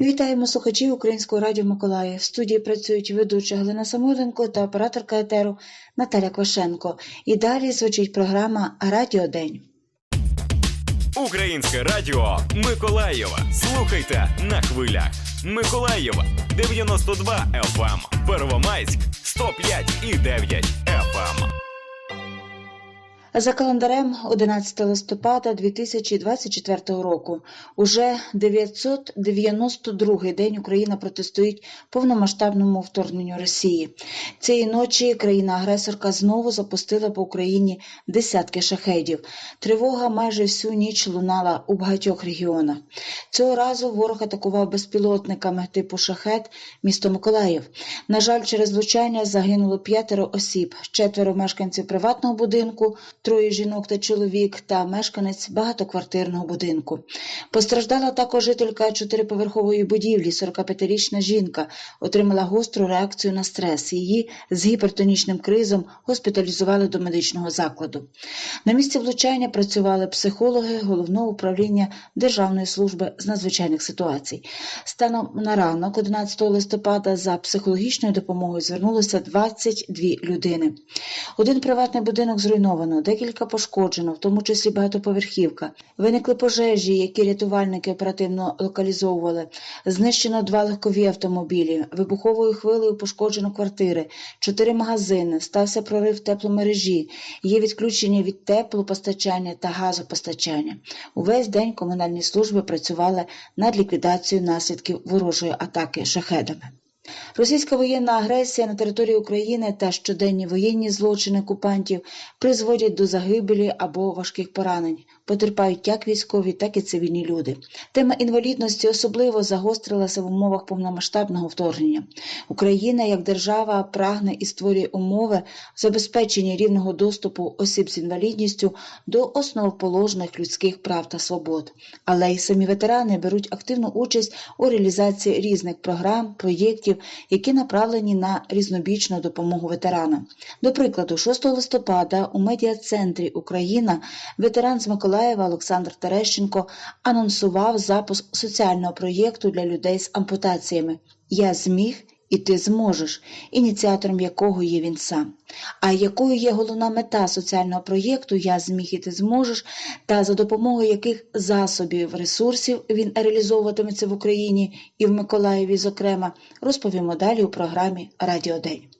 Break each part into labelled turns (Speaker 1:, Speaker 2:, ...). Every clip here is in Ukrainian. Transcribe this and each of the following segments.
Speaker 1: Вітаємо слухачів Українського радіо Миколаїв. В студії працюють ведуча Галина Самойленко та операторка етеру Наталя Квашенко. І далі звучить програма Радіо День.
Speaker 2: Українське радіо Миколаєва. Слухайте на хвилях. Миколаєва 92 FM, Первомайськ 105 і 9 FM.
Speaker 1: За календарем 11 листопада 2024 року уже 992-й день Україна протистоїть повномасштабному вторгненню Росії. Цієї ночі країна-агресорка знову запустила по Україні десятки шахедів. Тривога майже всю ніч лунала у багатьох регіонах. Цього разу ворог атакував безпілотниками типу шахет місто Миколаїв. На жаль, через влучання загинуло п'ятеро осіб, четверо мешканців приватного будинку, троє жінок та чоловік та мешканець багатоквартирного будинку. Постраждала також жителька чотириповерхової будівлі, 45-річна жінка, отримала гостру реакцію на стрес. Її з гіпертонічним кризом госпіталізували до медичного закладу. На місці влучання працювали психологи головного управління Державної служби з надзвичайних ситуацій. Станом на ранок, 11 листопада, за психологічною допомогою звернулося 22 людини. Один приватний будинок зруйновано, декілька пошкоджено, в тому числі багатоповерхівка. Виникли пожежі, які рятувальники оперативно локалізовували. Знищено два легкові автомобілі. Вибуховою хвилею пошкоджено квартири, чотири магазини. Стався прорив тепломережі. Є відключення від теплопостачання та газопостачання. Увесь день комунальні служби працювали над ліквідацією наслідків ворожої атаки шахедами. Російська воєнна агресія на території України та щоденні воєнні злочини окупантів призводять до загибелі або важких поранень. Потерпають як військові, так і цивільні люди. Тема інвалідності особливо загострилася в умовах повномасштабного вторгнення. Україна як держава прагне і створює умови забезпечення рівного доступу осіб з інвалідністю до основоположних людських прав та свобод. Але й самі ветерани беруть активну участь у реалізації різних програм, проєктів, які направлені на різнобічну допомогу ветеранам. До прикладу, 6 листопада у медіа-центрі Україна ветеран з Миколаєва Олександр Терещенко анонсував запуск соціального проєкту для людей з ампутаціями Я зміг. І ти зможеш, ініціатором якого є він сам. А якою є головна мета соціального проєкту Я зміг і ти зможеш, та за допомогою яких засобів ресурсів він реалізовуватиметься в Україні і в Миколаєві, зокрема, розповімо далі у програмі Радіодень.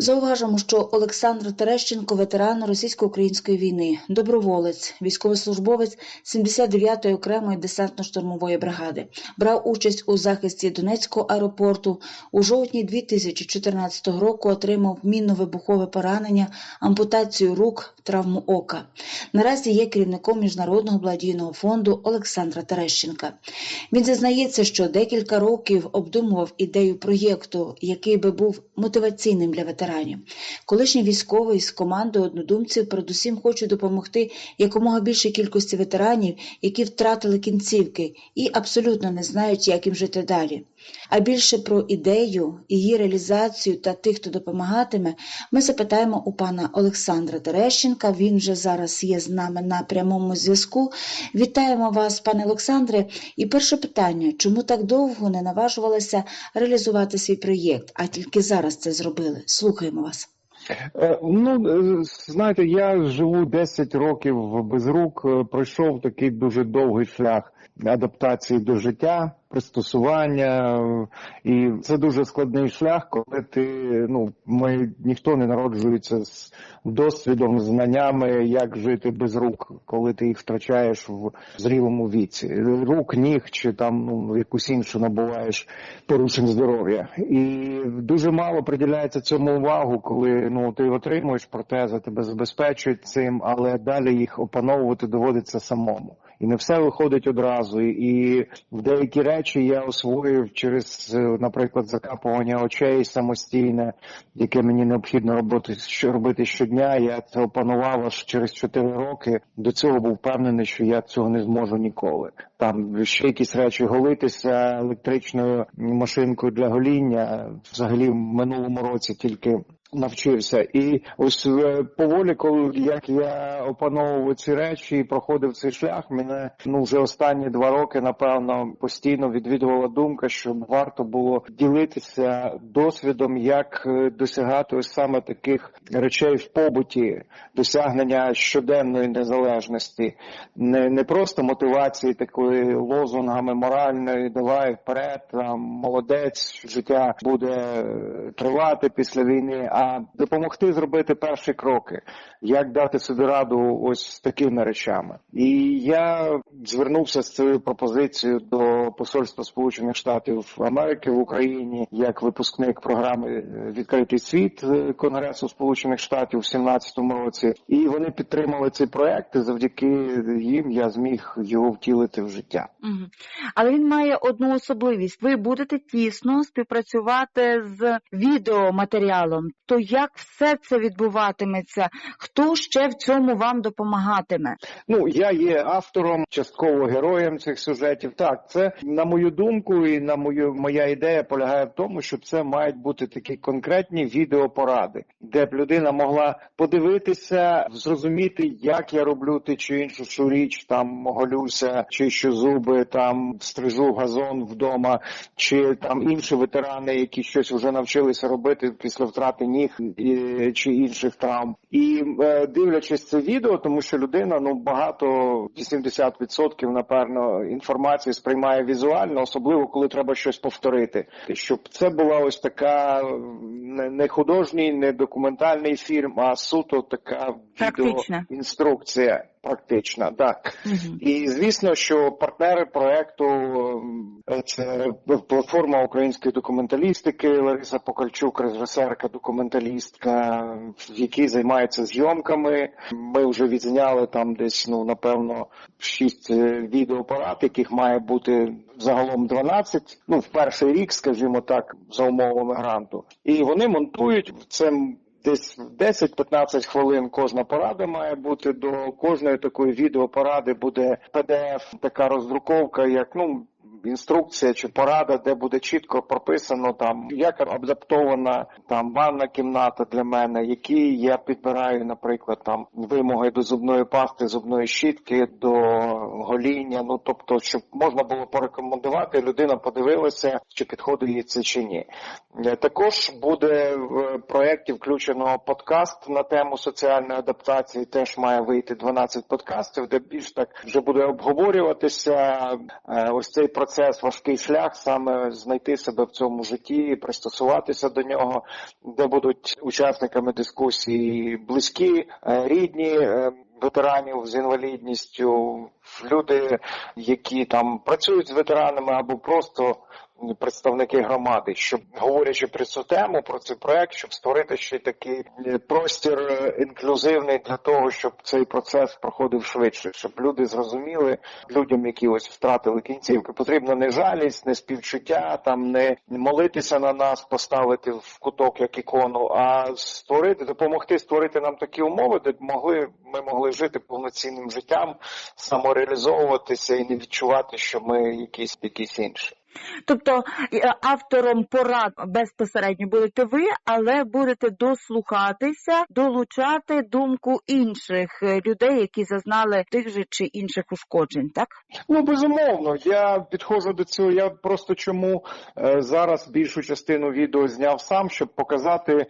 Speaker 1: Зауважимо, що Олександр Терещенко ветеран російсько-української війни, доброволець, військовослужбовець 79-ї окремої десантно-штурмової бригади, брав участь у захисті Донецького аеропорту. У жовтні 2014 року отримав мінно-вибухове поранення, ампутацію рук, травму ока. Наразі є керівником міжнародного благодійного фонду Олександра Терещенка. Він зізнається, що декілька років обдумував ідею проєкту, який би був мотиваційним для ветеранів. Колишній військовий з командою однодумців передусім хоче допомогти якомога більшій кількості ветеранів, які втратили кінцівки і абсолютно не знають, як їм жити далі. А більше про ідею, її реалізацію та тих, хто допомагатиме, ми запитаємо у пана Олександра Терещенка. Він вже зараз є з нами на прямому зв'язку. Вітаємо вас, пане Олександре. І перше питання: чому так довго не наважувалися реалізувати свій проєкт, а тільки зараз це зробили? Слухаємо вас.
Speaker 3: Е, Ну, е, знаєте, я живу 10 років без рук, е, пройшов такий дуже довгий шлях адаптації до життя, пристосування, і це дуже складний шлях, коли ти ну ми ніхто не народжується з досвідом, знаннями, як жити без рук, коли ти їх втрачаєш в зрілому віці. Рук, ніг чи там ну якусь іншу набуваєш порушень здоров'я, і дуже мало приділяється цьому увагу, коли ну ти отримуєш протези, тебе забезпечують цим, але далі їх опановувати доводиться самому. І не все виходить одразу. І в деякі речі я освоїв через, е, наприклад, закапування очей самостійне, яке мені необхідно робити що робити щодня. Я це опанував аж через 4 роки. До цього був впевнений, що я цього не зможу ніколи. Там ще якісь речі голитися електричною машинкою для гоління. Взагалі, в минулому році тільки навчився. І ось е, поволі, коли як я опановував ці речі і проходив цей шлях, мене ну вже останні два роки, напевно, постійно відвідувала думка, що варто було ділитися досвідом, як е, досягати ось саме таких речей в побуті, досягнення щоденної незалежності, не, не просто мотивації такої лозунгами моральної, давай вперед, там молодець, життя буде е, тривати після війни, а допомогти зробити перші кроки, як дати собі раду ось з такими речами. І я звернувся з цією пропозицією до посольства Сполучених Штатів Америки в Україні як випускник програми е, Відкритий світ е, Конгресу Сполучених Штатів у 17-му році, і вони підтримали цей проект. Завдяки їм я зміг його втілити в життя.
Speaker 4: Але він має одну особливість. Ви будете тісно співпрацювати з відеоматеріалом. То як все це відбуватиметься? Хто ще в цьому вам допомагатиме?
Speaker 3: Ну я є автором, частково героєм цих сюжетів. Так, це на мою думку, і на мою моя ідея полягає в тому, що це мають бути такі конкретні відеопоради, де б людина могла подивитися, зрозуміти, як я роблю ти чи іншу що річ, там голюся, чищу зуби, там стрижу газон вдома, чи там інші ветерани, які щось вже навчилися робити після втрати ніг чи інших травм. І е, дивлячись це відео, тому що людина ну багато 80% напевно інформації сприймає візуально, особливо коли треба щось повторити. Щоб це була ось така не, не художній, не документальний фільм, а суто така
Speaker 4: Практична.
Speaker 3: інструкція. Практична, так.
Speaker 4: Мгм.
Speaker 3: І звісно, що партнери проекту е, це платформа української документалістики Лариса Покальчук, режисерка, документалістка, в якій займається зйомками. Ми вже відзняли там десь, ну напевно, шість е, відеопарат, яких має бути загалом 12, ну в перший рік, скажімо так, за умовами гранту. І вони монтують це. Десь 10-15 хвилин кожна порада має бути. До кожної такої відеопоради буде PDF, така роздруковка, як ну інструкція чи порада, де буде чітко прописано там, як адаптована там ванна кімната для мене, які я підбираю, наприклад, там вимоги до зубної пасти, зубної щітки, до гоління. Ну тобто, щоб можна було порекомендувати, людина подивилася, чи підходить їй це чи ні. Е, Також буде в проєкті включено подкаст на тему соціальної адаптації. Теж має вийти 12 подкастів, де більш так вже буде обговорюватися е, ось цей процес, важкий шлях, саме знайти себе в цьому житті, пристосуватися до нього, де будуть учасниками дискусії близькі, е, рідні. е, Ветеранів з інвалідністю, люди, які там працюють з ветеранами або просто представники громади, щоб говорячи про цю тему, про цей проект, щоб створити ще такий е, простір е, інклюзивний для того, щоб цей процес проходив швидше, щоб люди зрозуміли людям, які ось втратили кінцівки. Потрібна не жалість, не співчуття, там не молитися на нас, поставити в куток як ікону, а створити, допомогти створити нам такі умови, де могли ми могли жити повноцінним життям, самореалізовуватися і не відчувати, що ми якісь якісь інші.
Speaker 4: Тобто е, автором порад безпосередньо будете ви, але будете дослухатися, долучати думку інших е, людей, які зазнали тих же чи інших ушкоджень, так?
Speaker 3: Ну безумовно, я підходжу до цього. Я просто чому е, зараз більшу частину відео зняв сам, щоб показати,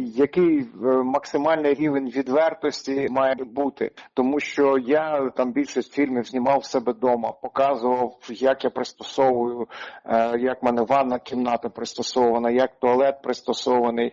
Speaker 3: який максимальний рівень відвертості має бути, тому що я там більшість фільмів знімав в себе вдома, показував, як я пристосовую, як в мене ванна кімната пристосована, як туалет пристосований,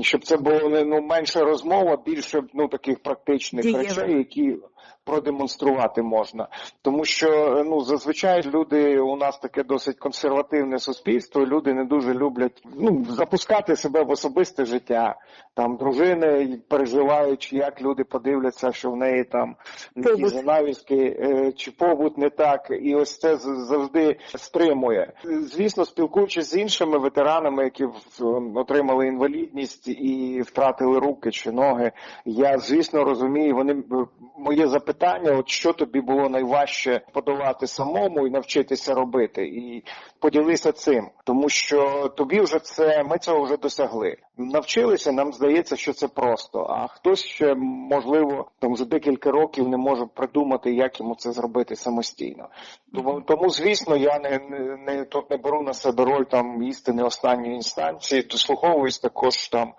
Speaker 3: щоб це було не ну менше розмова, більше ну таких практичних
Speaker 4: Дієвих.
Speaker 3: речей, які продемонструвати можна. Тому що ну зазвичай люди у нас таке досить консервативне суспільство. Люди не дуже люблять ну запускати себе в особисте життя. Там дружини переживають, як люди подивляться, що в неї там
Speaker 4: Побут.
Speaker 3: занавіски е, чи побут не так, і ось це завжди стримує. Звісно, спілкуючись з іншими ветеранами, які отримали інвалідність і втратили руки чи ноги, я звісно розумію. Вони е, моє запитання: от що тобі було найважче подолати самому і навчитися робити, і поділися цим, тому що тобі вже це ми цього вже досягли. Навчилися, нам здається, що це просто. А хтось ще можливо там за декілька років не може придумати, як йому це зробити самостійно. Тому, тому звісно, я не, не, не тут не беру на себе роль там істини останньої інстанції, дослуховуюсь також там.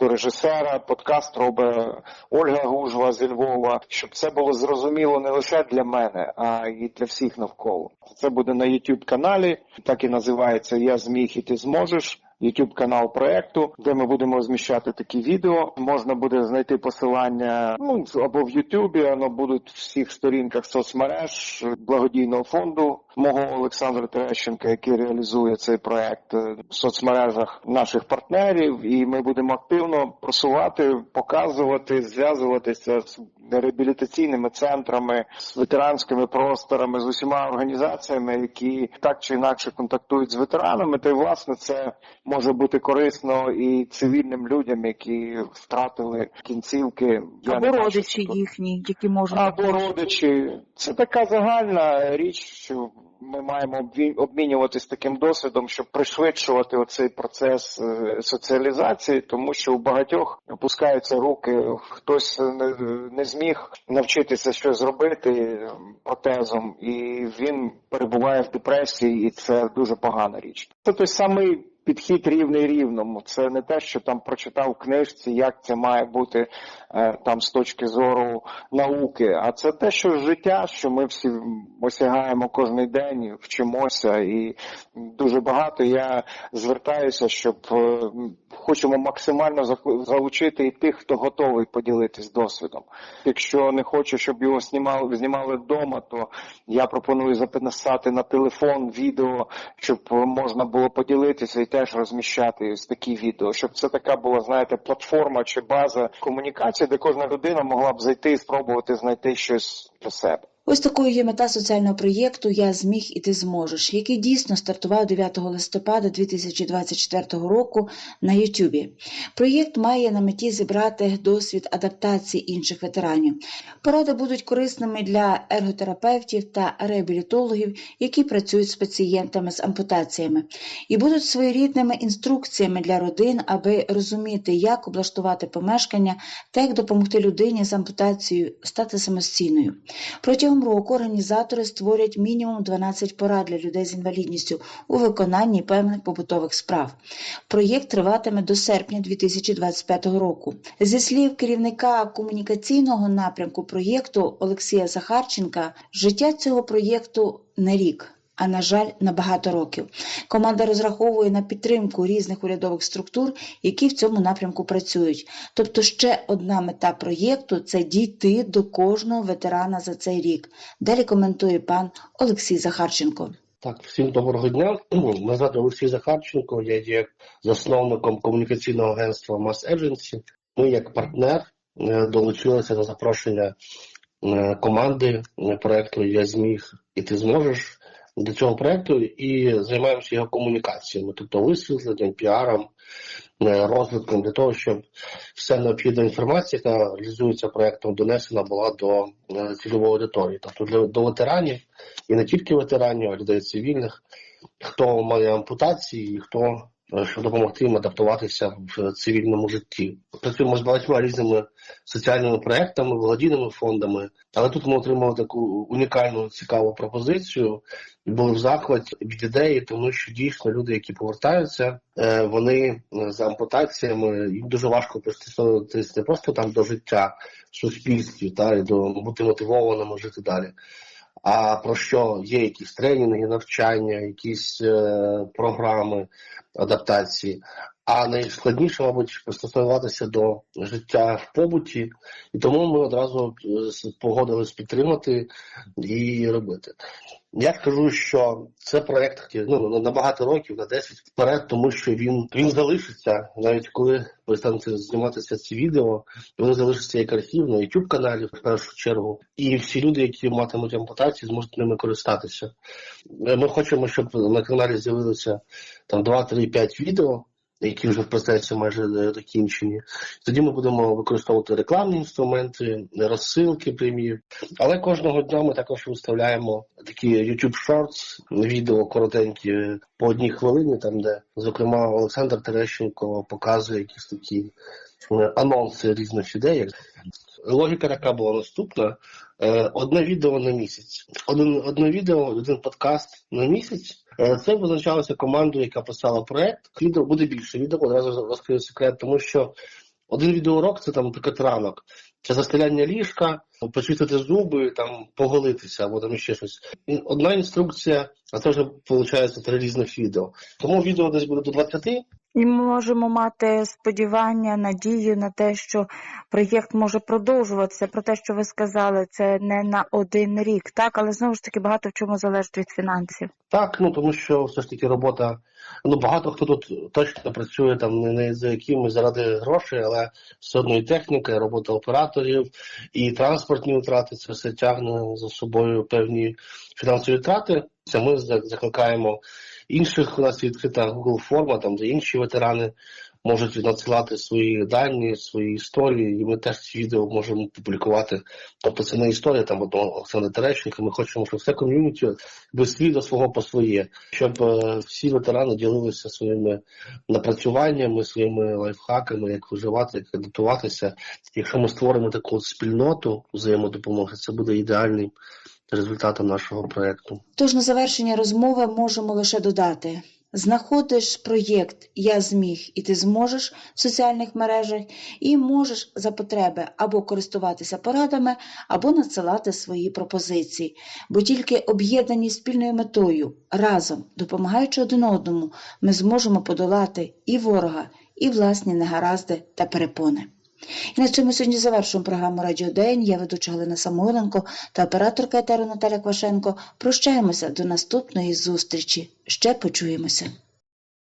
Speaker 3: До режисера подкаст робить Ольга Гужва зі Львова, щоб це було зрозуміло не лише для мене, а і для всіх навколо. Це буде на youtube каналі, так і називається Я зміг і ти зможеш. Youtube канал проекту, де ми будемо розміщати такі відео. Можна буде знайти посилання ну або в Ютубі, воно будуть в всіх сторінках соцмереж благодійного фонду мого Олександра Терещенка, який реалізує цей проект е, в соцмережах наших партнерів, і ми будемо активно просувати, показувати, зв'язуватися з реабілітаційними центрами, з ветеранськими просторами, з усіма організаціями, які так чи інакше контактують з ветеранами. Та й власне це може бути корисно і цивільним людям, які втратили кінцівки. Я
Speaker 4: Або
Speaker 3: бачу,
Speaker 4: родичі їхні, які можуть
Speaker 3: або родичі. Це така загальна річ, що ми маємо обмінюватись таким досвідом, щоб пришвидшувати оцей процес е, соціалізації, тому що у багатьох опускаються руки, хтось не, не зміг навчитися щось зробити протезом, і він перебуває в депресії, і це дуже погана річ. Це той самий. Підхід рівний рівному. Це не те, що там прочитав в книжці, як це має бути е, там з точки зору науки, а це те, що життя, що ми всі осягаємо кожен день, вчимося, і дуже багато я звертаюся, щоб е, хочемо максимально залучити і тих, хто готовий поділитись досвідом. Якщо не хоче, щоб його знімали, знімали вдома, то я пропоную записати на телефон відео, щоб можна було поділитися і теж розміщати ось такі відео, щоб це така була, знаєте, платформа чи база комунікації, де кожна людина могла б зайти і спробувати знайти щось для себе.
Speaker 1: Ось такою є мета соціального проєкту Я зміг і ти зможеш, який дійсно стартував 9 листопада 2024 року на Ютубі. Проєкт має на меті зібрати досвід адаптації інших ветеранів. Поради будуть корисними для ерготерапевтів та реабілітологів, які працюють з пацієнтами з ампутаціями, і будуть своєрідними інструкціями для родин, аби розуміти, як облаштувати помешкання та як допомогти людині з ампутацією стати самостійною. Протягом року організатори створять мінімум 12 порад для людей з інвалідністю у виконанні певних побутових справ. Проєкт триватиме до серпня 2025 року. Зі слів керівника комунікаційного напрямку проєкту Олексія Захарченка, життя цього проєкту не рік. А на жаль, на багато років. Команда розраховує на підтримку різних урядових структур, які в цьому напрямку працюють. Тобто, ще одна мета проєкту це дійти до кожного ветерана за цей рік. Далі коментує пан Олексій Захарченко.
Speaker 5: Так, всім доброго дня. Мене Олексій Захарченко, я є засновником комунікаційного агентства Mass Agency. Ми, як партнер, е, долучилися до запрошення е, команди е, проекту Я зміг і ти зможеш до цього проекту і займаємося його комунікаціями, тобто висвітленням, піаром, е, розвитком для того, щоб вся необхідна інформація, яка реалізується проектом, донесена була до е, цільової аудиторії, тобто для до ветеранів і не тільки ветеранів, а людей цивільних, хто має ампутації, і хто щоб допомогти їм адаптуватися в цивільному житті. Працюємо з багатьма різними соціальними проектами, благодійними фондами, але тут ми отримали таку унікальну цікаву пропозицію. і Були в захваті від ідеї, тому що дійсно люди, які повертаються, е, вони е, з ампутаціями їм дуже важко пристосовуватись не просто там до життя в суспільстві, та і до бути мотивованими жити далі. А про що є якісь тренінги, навчання, якісь е, програми адаптації. А найскладніше, мабуть, пристосуватися до життя в побуті, і тому ми одразу е, погодились підтримати і робити. Я скажу, що це проект ну, на- багато років, на 10 вперед, тому що він, він залишиться, навіть коли перестануть зніматися ці відео, вони залишаться як архів на youtube каналі в першу чергу. І всі люди, які матимуть ампутації, зможуть ними користатися. Ми хочемо, щоб на каналі з'явилося там 2, 3, 5 відео, які вже в процесі майже е, докінчені. Тоді ми будемо використовувати рекламні інструменти, розсилки прямі. Але кожного дня ми також виставляємо такі YouTube Shorts, відео коротенькі по одній хвилині, там де, зокрема, Олександр Терещенко показує якісь такі е, анонси різних ідей. Логіка така була наступна: Е, одне відео на місяць, один одне відео, один подкаст на місяць. Е, Це визначалося командою, яка писала проект. Відео буде більше. Відео одразу розкрию секрет, тому що один відеоурок це там, наприклад, ранок. Це застеляння ліжка, почистити зуби, там поголитися або там ще щось. Одна інструкція, а це вже виходить три різних відео. Тому відео десь буде до 20,
Speaker 4: І ми можемо мати сподівання, надію на те, що проєкт може продовжуватися. Про те, що ви сказали, це не на один рік, так, але знову ж таки багато в чому залежить від фінансів.
Speaker 5: Так, ну тому що все ж таки робота. Ну багато хто тут точно працює там не, за якимось заради грошей, але все одно і техніка, і робота операторів, і транспортні втрати. Це все тягне за собою певні фінансові втрати. Це ми закликаємо інших. У нас відкрита Google форма, там де інші ветерани можуть надсилати свої дані, свої історії, і ми теж ці відео можемо публікувати. Тобто це не історія там одного Олександра Терещенка. Ми хочемо, щоб все ком'юніті би свій до свого по своє, щоб е, всі ветерани ділилися своїми напрацюваннями, своїми лайфхаками, як виживати, як адаптуватися. Якщо ми створимо таку спільноту взаємодопомоги, це буде ідеальним результатом нашого проекту.
Speaker 1: Тож на завершення розмови можемо лише додати: знаходиш проєкт Я зміг і ти зможеш в соціальних мережах, і можеш за потреби або користуватися порадами, або надсилати свої пропозиції. Бо тільки об'єднані спільною метою, разом допомагаючи один одному, ми зможемо подолати і ворога, і власні негаразди та перепони. І на цьому сьогодні завершуємо програму Радіо День. Я ведуча Галина Самойленко та операторка етеру Наталя Квашенко. Прощаємося до наступної зустрічі. Ще почуємося.